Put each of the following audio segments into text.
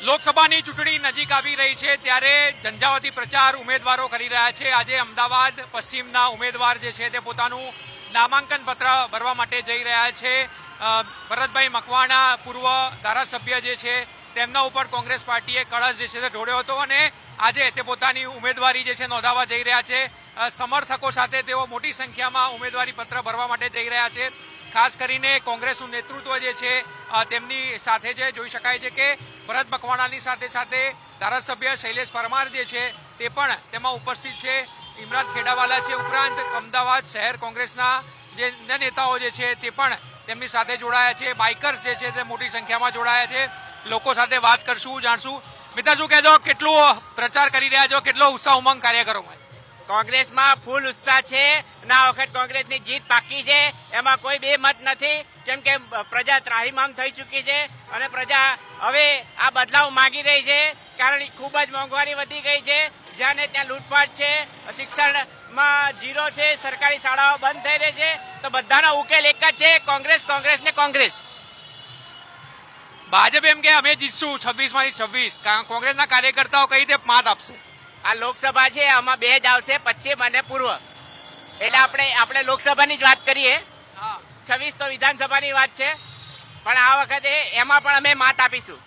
લોકસભાની ચૂંટણી નજીક આવી રહી છે ત્યારે ઝંઝાવતી પ્રચાર ઉમેદવારો કરી રહ્યા છે. આજે અમદાવાદ પશ્ચિમના ઉમેદવાર જે છે તે પોતાનું નામાંકન પત્ર ભરવા માટે જઈ રહ્યા છે. ભરતભાઈ મકવાણા પૂર્વ ધારાસભ્ય જે છે તેમના ઉપર કોંગ્રેસ પાર્ટીએ કળશ જે છે તે ઢોળ્યો હતો અને આજે તે પોતાની ઉમેદવારી જે છે નોંધાવવા જઈ રહ્યા છે. સમર્થકો સાથે તેઓ મોટી સંખ્યામાં ઉમેદવારી પત્ર ભરવા માટે જઈ રહ્યા છે. ખાસ કરીને કોંગ્રેસનું નેતૃત્વ જે છે તેમની સાથે છે જોઈ શકાય છે કે ભરત મકવાણાની સાથે સાથે ધારાસભ્ય શૈલેષ પરમાર જે છે, તે પણ તેમાં ઉપસ્થિત છે. ઇમરાન ખેડાવાલા છે ઉપરાંત અમદાવાદ શહેર કોંગ્રેસના જે નેતાઓ જે છે, તે પણ તેમની સાથે જોડાયા છે. બાઇકર્સ જે છે, તે મોટી સંખ્યામાં જોડાયા છે. લોકો સાથે વાત કરશું, જાણશું. મિત્ર શું કહેજો? કેટલું પ્રચાર કરી રહ્યા છો? કેટલો ઉત્સાહ ઉમંગ કાર્યકરોમાં? કોંગ્રેસમાં ફૂલ ઉત્સાહ છે અને આ વખત કોંગ્રેસની જીત પાકી છે. એમાં કોઈ બે મત નથી. કેમ કે પ્રજા ત્રાહીમામ થઈ ચૂકી છે અને પ્રજા હવે આ બદલાવ માંગી રહી છે. કારણ ખૂબ જ મોંઘવારી વધી ગઈ છે. જ્યાં ત્યાં લૂંટફાટ છે, શિક્ષણમાં જીરો છે, સરકારી શાળાઓ બંધ થઈ રહી છે. તો બધાનો ઉકેલ એક જ છે, કોંગ્રેસ કોંગ્રેસ ને કોંગ્રેસ. ભાજપ એમ કે અમે જીતશું છવ્વીસ. માંથી છવ્વીસ કોંગ્રેસના કાર્યકર્તાઓ કઈ રીતે માત આપશે? આ લોકસભા છે આમાં બે જ આવશે પશ્ચિમ અને પૂર્વ. એટલે આપણે આપણે લોકસભાની જ વાત કરીએ. છવ્વીસ તો વિધાનસભાની વાત છે પણ આ વખતે એમાં પણ અમે માત આપીશું.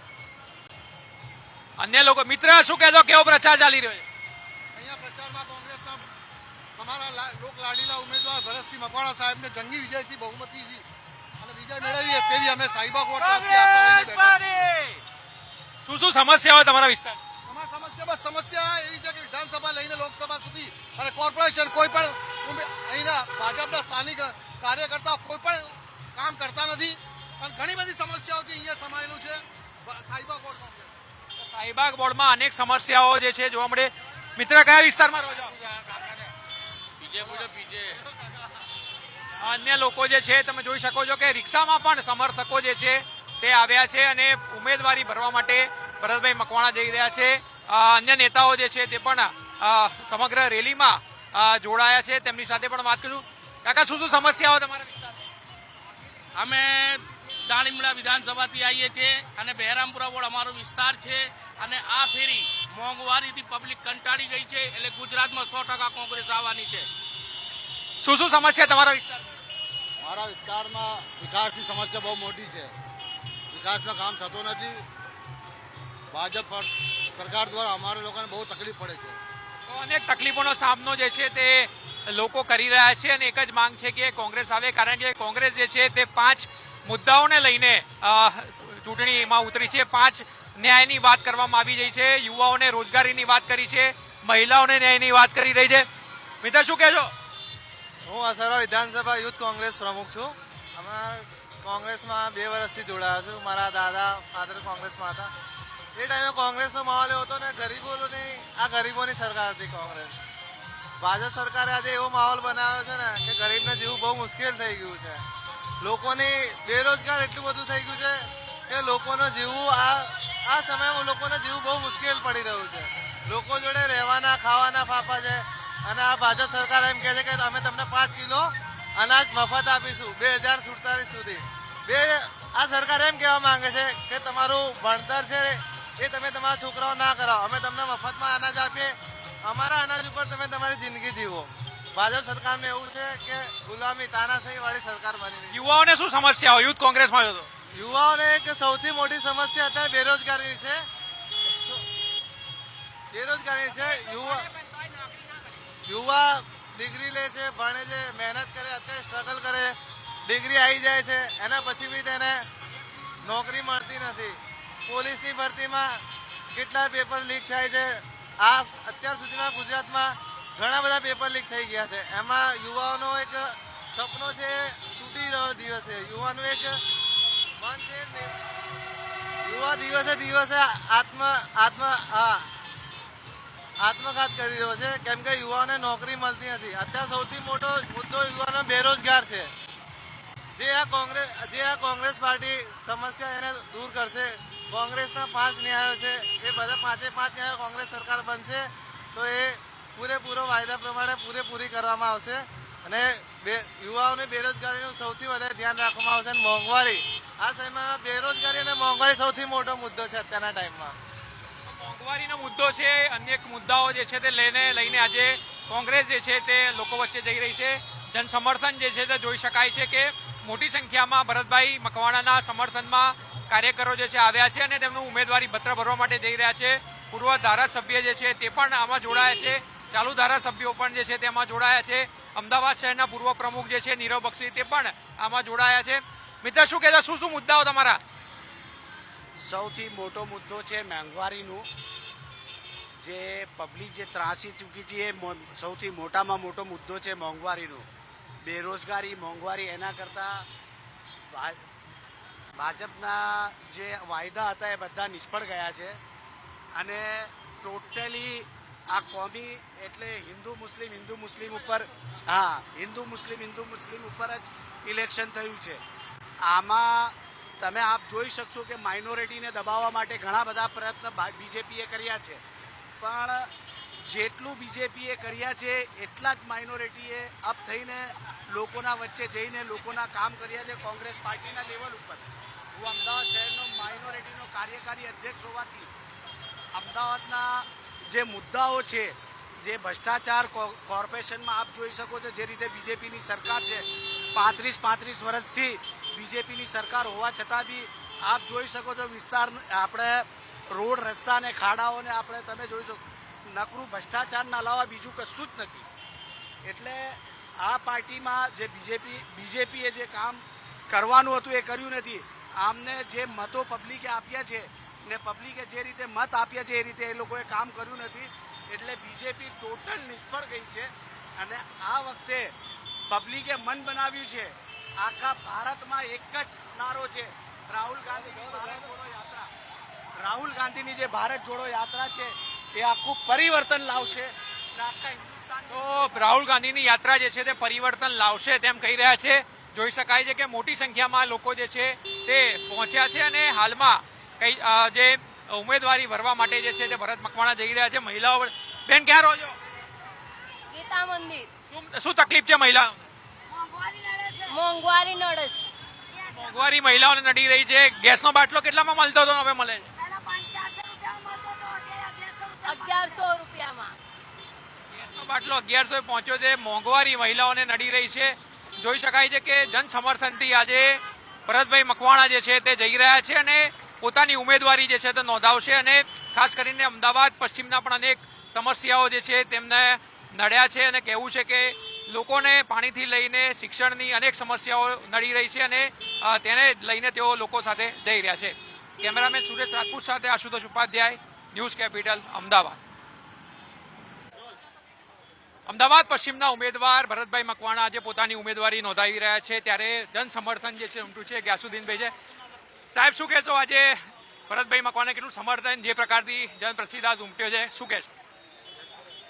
અન્ય લોકો મિત્ર શું કહેજો કેવો પ્રચાર ચાલી રહ્યો છે? અહીંયા પ્રચારમાં કોંગ્રેસના અમારા લા- લોક લાડીલા ઉમેદવાર ભરતસિંહ મકવાણા સાહેબને જંગી વિજયથી બહુમતીથી અને વિજય મેળવીએ તેવી અમે સાહિબા કોર્ટ. શું શું સમસ્યા હોય તમારા વિસ્તાર સમસ્યા એવી છે કે વિધાનસભા લઈને લોકસભા સુધી અને કોર્પોરેશન કોઈ પણ ઉમે- અહીંના ભાજપના સ્થાનિક કાર્યકર્તા કોઈ પણ કામ કરતા નથી. અને ઘણી બધી સમસ્યાઓથી અહીંયા સમાયેલું છે. સાહિબા કોર્ટ કોંગ્રેસ. બોર્ડમાં અનેક સમસ્યાઓ જે છે જોવા મળે. મિત્ર કયા વિસ્તારમાં રહો છો અન્ય લોકો જે છે તમે જોઈ શકો છો કે રિક્ષામાં પણ સમર્થકો જે છે તે આવ્યા છે અને ઉમેદવારી ભરવા માટે ભરતભાઈ મકવાણા જઈ રહ્યા છે. અન્ય નેતાઓ જે છે તે પણ સમગ્ર રેલીમાં જોડાયા છે. તેમની સાથે પણ વાત કરું કાકા શું શું સમસ્યાઓ તમારા વિસ્તારમાં? અમે દાણીમડા વિધાનસભાથી આવીએ છીએ અને બહેરામપુરા વોર્ડ અમારો વિસ્તાર છે અને આ ફેરી મોંઘવારીથી પબ્લિક કંટાળી ગઈ છે એટલે ગુજરાતમાં સો ટકા કોંગ્રેસ આવવાની છે. શું શું સમસ્યા તમારા વિસ્તાર મારા વિસ્તારમાં વિકાસની સમસ્યા બહુ મોટી છે. વિકાસનું કામ થતું નથી. ભાજપ પર સરકાર દ્વારા અમારા લોકોને બહુ તકલીફ પડે છે. તો અનેક તકલીફોનો સામનો જે છે તે લોકો કરી રહ્યા છે અને એક જ માંગ છે કે કોંગ્રેસ આવે કારણ કે કોંગ્રેસ જે છે તે પાંચ મુદ્દાઓને લઈને ચૂંટણીમાં ઉતરી છે. પાંચ ન્યાયની વાત કરવામાં આવી રહી છે. યુવાઓને રોજગારીની વાત કરી છે. મહિલાઓને ન્યાયની વાત કરી રહી છે. મિત્ર શું કહેશો? હું અસરા વિધાનસભા યુથ કોંગ્રેસ પ્રમુખ છું. અમે કોંગ્રેસમાં બે વર્ષથી જોડાયા છું. મારા દાદા ફાધર કોંગ્રેસમાં હતા. એ ટાઈમે કોંગ્રેસનો માહોલ એવો હતો ને ગરીબોની આ ગરીબોની સરકાર હતી કોંગ્રેસ. ભાજપ સરકારે આજે એવો માહોલ બનાવ્યો છે ને કે ગરીબને જીવવું બહુ મુશ્કેલ થઈ ગયું છે. લોકોની બેરોજગાર એટલું બધું થઈ ગયું છે કે લોકોનો જીવવું આ આ સમયમાં લોકોને જીવવું બહુ મુશ્કેલ પડી રહ્યું છે. લોકો જોડે રહેવાના, ખાવાના ફાફા છે અને આ ભાજપ સરકાર એમ કહે છે કે અમે તમને પાંચ કિલો અનાજ મફત આપીશું બે હજાર સુડતાલીસ સુધી. બે, આ સરકાર એમ કહેવા માંગે છે કે તમારું ભણતર છે એ તમે તમારા છોકરાઓ ના કરાવો. અમે તમને મફતમાં અનાજ આપીએ. અમારા અનાજ ઉપર તમે તમારી જિંદગી જીવો. ભાજપ સરકારને એવું છે કે ગુલામી તાનાશાહી વાળી સરકાર બની યુવાઓને શું સમસ્યા યુથ કોંગ્રેસમાં જોતો યુવાઓને એક સૌથી મોટી સમસ્યા અત્યારે બેરોજગારી છે. બેરોજગારી છે. યુવા યુવા ડિગ્રી લે છે ભણે છે મહેનત કરે અત્યારે સ્ટ્રગલ કરે. ડિગ્રી આવી જાય છે. એના પછી બી તેને નોકરી મળતી નથી. પોલીસની ભરતીમાં કેટલા પેપર લીક થાય છે? આ અત્યાર સુધીમાં ગુજરાતમાં ઘણા બધા પેપર લીક થઈ ગયા છે. એમાં યુવાઓનો એક સપનો છે, તૂટી રહ્યો દિવસે. યુવાનું એક મન છે યુવા દિવસે દિવસે આત્મ આત્મ આત્મઘાત કરી રહ્યો છે. કેમ કે યુવાઓને નોકરી મળતી નથી. અત્યારે સૌથી મોટો મુદ્દો યુવાનો બેરોજગાર છે. જે આ કોંગ્રેસ, જે આ કોંગ્રેસ પાર્ટી સમસ્યા એને દૂર કરશે. કોંગ્રેસના પાંચ ન્યાયો છે. એ બધા પાંચે પાંચ ન્યાયો કોંગ્રેસ સરકાર બનશે તો એ પૂરેપૂરો વાયદા પ્રમાણે પૂરેપૂરી કરવામાં આવશે. અને બે યુવાઓની બેરોજગારીનું સૌથી વધારે ધ્યાન રાખવામાં આવશે અને મોંઘવારી. આ સમયમાં બેરોજગારી અને મોંઘવારી સૌથી મોટો મુદ્દો છે અત્યારના ટાઈમમાં. મોંઘવારીનો મુદ્દો છે અનેક મુદ્દાઓ જે છે તે લઈને લઈને આજે કોંગ્રેસ જે છે તે લોકો વચ્ચે જઈ રહી છે. જન સમર્થન જે છે તે જોઈ શકાય છે કે મોટી સંખ્યામાં ભરતભાઈ મકવાણાના સમર્થનમાં કાર્યકરો જે છે આવ્યા છે અને તેમનું ઉમેદવારી પત્ર ભરવા માટે જઈ રહ્યા છે. પૂર્વ ધારાસભ્ય જે છે તે પણ આમાં જોડાયા છે. ચાલુ ધારાસભ્યો પણ જે છે તેમાં જોડાયા છે. અમદાવાદ શહેરના પૂર્વ પ્રમુખ જે છે નીરવ બક્ષી તે પણ આમાં જોડાયા છે. મિત્ર, શું કહેતા શું શું મુદ્દાઓ તમારા? સૌથી મોટો મુદ્દો છે મોંઘવારીનું. જે પબ્લિક જે ત્રાસી ચૂકી છે એ સૌથી મોટામાં મોટો મુદ્દો છે મોંઘવારીનો. બેરોજગારી, મોંઘવારી એના કરતાં ભાજપના જે વાયદા હતા એ બધા નિષ્ફળ ગયા છે. અને ટોટલી આ કોમી એટલે હિન્દુ મુસ્લિમ હિન્દુ મુસ્લિમ ઉપર, હા, હિન્દુ મુસ્લિમ હિન્દુ મુસ્લિમ ઉપર જ ઇલેક્શન થયું છે. આમાં તમે આપ જોઈ શકશો કે માઇનોરિટીને દબાવવા માટે ઘણા બધા પ્રયત્ન બીજેપીએ કર્યા છે. પણ જેટલું બીજેપીએ કર્યા છે, એટલા જ માઇનોરિટીએ અપ થઈને લોકોના વચ્ચે જઈને લોકોના કામ કર્યા છે કોંગ્રેસ પાર્ટીના લેવલ ઉપર. હું અમદાવાદ શહેરનો માઇનોરિટીનો કાર્યકારી અધ્યક્ષ હોવાથી અમદાવાદના જે મુદ્દાઓ છે, જે ભ્રષ્ટાચાર કોર્પોરેશનમાં આપ જોઈ શકો છો, જે રીતે બીજેપીની સરકાર છે, પાંત્રીસ પાંત્રીસ વર્ષથી બીજેપીની સરકાર હોવા છતાં બી આપ જોઈ શકો છો વિસ્તાર, આપણે રોડ, રસ્તા અને ખાડાઓને આપણે તમે જોઈ શકો, નકરું ભ્રષ્ટાચારના અલાવા બીજું કશું જ નથી. એટલે આ પાર્ટીમાં જે બીજેપી, બીજેપીએ જે કામ કરવાનું હતું એ કર્યું નથી. આમને જે મતો પબ્લિકે આપ્યા છે ને પબ્લિકે જે રીતે મત આપ્યા છે એ રીતે એ લોકોએ કામ કર્યું નથી, એટલે બીજેપી ટોટલ નિષ્ફળ ગઈ છે. અને આ વખતે પબ્લિકે મન બનાવ્યું છે, આખા ભારતમાં એક જ નારો છે, રાહુલ ગાંધીની ભારત જોડો યાત્રા. રાહુલ ગાંધીની જે ભારત જોડો યાત્રા છે, એ આખું પરિવર્તન લાવશે આખા હિન્દુસ્તાન તો રાહુલ ગાંધીની યાત્રા જે છે તે પરિવર્તન લાવશે તેમ કહી રહ્યા છે. જોઈ શકાય છે કે મોટી સંખ્યામાં લોકો જે છે તે પહોંચ્યા છે અને હાલમાં કઈ જે ઉમેદવારી ભરવા માટે જે છે તે ભરત મકવાણા જઈ રહ્યા છે. મહિલાઓ બેન ક્યાં રહો છો? ગીતા મંદિર. શું- તકલીફ છે મહિલા મોંઘવારી નડે છે. મોંઘવારી મહિલાઓને નડી રહી છે. ગેસનો બાટલો કેટલામાં મળતો હતો હવે મળે છે? અગિયારસો રૂપિયામાં. ગેસનો બાટલો અગિયારસો પહોંચ્યો છે. મોંઘવારી મહિલાઓને નડી રહી છે. જોઈ શકાય છે કે જન સમર્થનથી આજે ભરતભાઈ મકવાણા જે છે તે જઈ રહ્યા છે અને પોતાની ઉમેદવારી જે છે તે નોંધાવશે અને ખાસ કરીને અમદાવાદ, પશ્ચિમના પણ અનેક સમસ્યાઓ જે છે તેમને નડ્યા છે અને કહેવું છે કે લોકોને પાણીથી લઈને શિક્ષણની અનેક સમસ્યાઓ નડી રહી છે અને તેને લઈને તેઓ લોકો સાથે જઈ રહ્યા છે. કેમેરામેન સુરેશ રાજપૂત સાથે આશુતોષ ઉપાધ્યાય, ન્યૂઝ કેપિટલ, અમદાવાદ. અમદાવાદ પશ્ચિમના ઉમેદવાર ભરતભાઈ મકવાણા આજે પોતાની ઉમેદવારી નોંધાવી રહ્યા છે. ત્યારે જન સમર્થન જે છે, ઉમટ્યું છે, ગ્યાસુદ્દીનભાઈ છે. સાહેબ, શું કહેશો આજે ભરતભાઈ મકવાણા કેટલું સમર્થન જે પ્રકારથી જનપ્રસિદ્ધાદ ઉમટ્યો છે? શું કહેશો?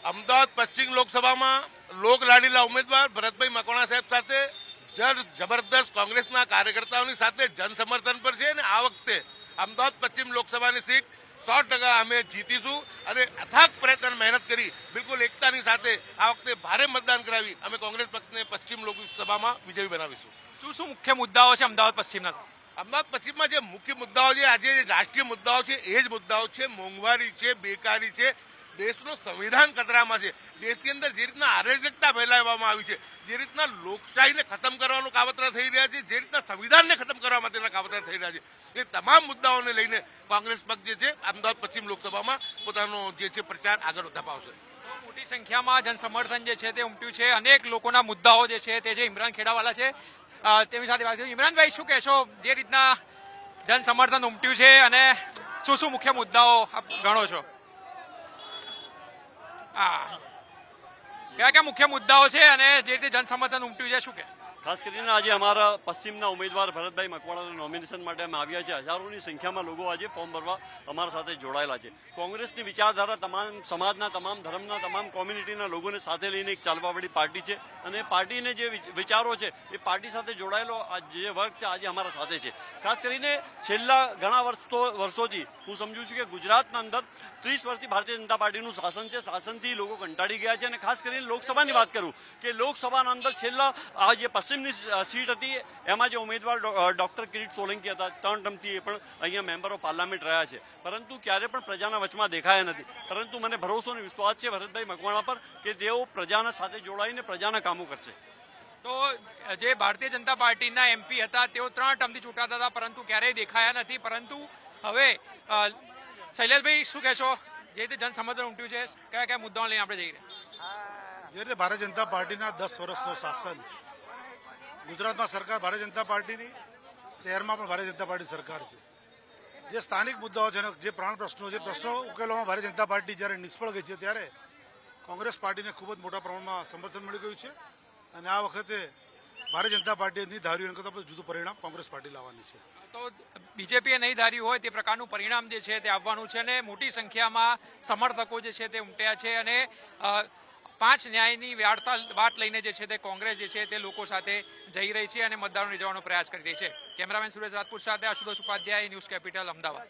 અમદાવાદ પશ્ચિમ લોકસભામાં લોક લાડીલા ઉમેદવાર ભરતભાઈ મકવાણા સાહેબ સાથે જડ જબરદસ્ત કોંગ્રેસના કાર્યકર્તાઓની સાથે જન સમર્થન પર છે અને આ વખતે અમદાવાદ પશ્ચિમ લોકસભાની સીટ સો ટકા અમે જીતીશું અને અથાગ પ્રયત્ન મહેનત કરી બિલકુલ એકતાની સાથે આ વખતે ભારે મતદાન કરાવી અમે કોંગ્રેસ પક્ષને પશ્ચિમ લોકસભામાં વિજયી બનાવીશું. શું શું મુખ્ય મુદ્દાઓ છે અમદાવાદ પશ્ચિમના? અમદાવાદ પશ્ચિમમાં જે મુખ્ય મુદ્દાઓ છે આજે જે રાષ્ટ્રીય મુદ્દાઓ છે એ જ મુદ્દાઓ છે. મોંઘવારી છે બેકારી છે. દેશનું સંવિધાન ખતરામાં છે. દેશની અંદર જે રીતના અરાજકતા ફેલાવવામાં આવી છે જે રીતના લોકશાહીને ખતમ કરવાનું કાવતરા થઈ રહ્યા છે જે રીતના સંવિધાનને ખતમ કરવા માટેના કાવતરા થઈ રહ્યા છે એ તમામ મુદ્દાઓને લઈને કોંગ્રેસ પક્ષ જે છે, અમદાવાદ પશ્ચિમ લોકસભામાં પોતાનો જે છે પ્રચાર આગળ ધપાવશે. મોટી સંખ્યામાં જન સમર્થન જે છે તે ઉમટ્યું છે. અનેક લોકોના મુદ્દાઓ જે છે તે છે ઇમરાન ખેડાવાલા છે તેની સાથે વાત કરી. ઇમરાનભાઈ, શું કહેશો? જે રીતના જનસમર્થન ઉમટ્યું છે અને શું શું મુખ્ય મુદ્દાઓ આપ ગણો છો? હા. કયા કયા મુખ્ય મુદ્દાઓ છે અને જે રીતે જનસમર્થન ઉમટ્યું છે, શું કે? ખાસ કરીને આજે અમારા પશ્ચિમના ઉમેદવાર ભરતભાઈ મકવાણાના નોમિનેશન માટે અમે આવ્યા છે હજારોની સંખ્યામાં લોકો આજે ફોર્મ ભરવા અમારા સાથે જોડાયેલા છે. કોંગ્રેસની વિચારધારા તમામ સમાજના, તમામ ધર્મના, તમામ કોમ્યુનિટીના લોકોને સાથે લઈને એક ચાલવાવાળી પાર્ટી છે અને પાર્ટીને જે વિચારો છે એ પાર્ટી સાથે જોડાયેલો જે વર્ગ છે આજે અમારા સાથે છે. ખાસ કરીને છેલ્લા ઘણા વર્ષો, વર્ષોથી હું સમજુ છું કે ગુજરાતના અંદર ત્રીસ વર્ષથી ભારતીય જનતા પાર્ટીનું શાસન છે. શાસનથી લોકો કંટાળી ગયા છે અને ખાસ કરીને લોકસભાની વાત કરું કે લોકસભાના અંદર છેલ્લા આ જે પશ્ચિમ પશ્ચિમની સીટ હતી. એમાં જે ઉમેદવાર ડૉક્ટર કિરીટ સોલંકી હતા ત્રણ ટર્મથી એ પણ અહીંયા મેમ્બર ઓફ પાર્લામેન્ટ રહ્યા છે. પરંતુ ક્યારે પણ પ્રજાના વચમાં દેખાયા નથી. પરંતુ મને ભરોસો અને વિશ્વાસ છે ભરતભાઈ મકવાણા પર કે તેઓ પ્રજાના સાથે જોડાઈને પ્રજાના કામો કરશે. તો જે ભારતીય જનતા પાર્ટીના એમપી હતા તેઓ ત્રણ ટર્મથી ચૂંટાતા હતા પરંતુ ક્યારેય દેખાયા નથી. પરંતુ હવે શૈલેષભાઈ શું કહેશો? જે રીતે જનસમર્થન ઉમટ્યું છે કયા કયા મુદ્દાઓ લઈને આપણે જઈ રહ્યા? જે રીતે ભારતીય જનતા પાર્ટીના દસ વર્ષનો શાસન ગુજરાતમાં સરકાર ભારતીય જનતા પાર્ટીની શહેરમાં પણ ભારતીય જનતા પાર્ટી સરકાર છે. જે સ્થાનિક મુદ્દાઓ છે જે પ્રાણ પ્રશ્નો જે પ્રશ્નો ઉકેલવામાં ભારતીય જનતા પાર્ટી જ્યારે નિષ્ફળ ગઈ છે ત્યારે કોંગ્રેસ પાર્ટીને ખૂબ જ મોટા પ્રમાણમાં સમર્થન મળી ગયું છે અને આ વખતે ભારતીય જનતા પાર્ટીની ધાર્યું એના કરતાં જુદું પરિણામ કોંગ્રેસ પાર્ટી લાવવાની છે. તો બીજેપીએ નહીં ધાર્યું હોય તે પ્રકારનું પરિણામ જે છે તે આવવાનું છે અને મોટી સંખ્યામાં સમર્થકો જે છે તે ઉમટ્યા છે અને પાંચ ન્યાયની વાર્તા વાત લઈને જે છે તે કોંગ્રેસ જે છે તે લોકો સાથે જઈ રહી છે અને મતદારો જવાનો પ્રયાસ કરી રહી છે. કેમેરામેન સુરેશ રાજપૂત સાથે આશુતોષ ઉપાધ્યાય, ન્યૂઝ કેપિટલ, અમદાવાદ.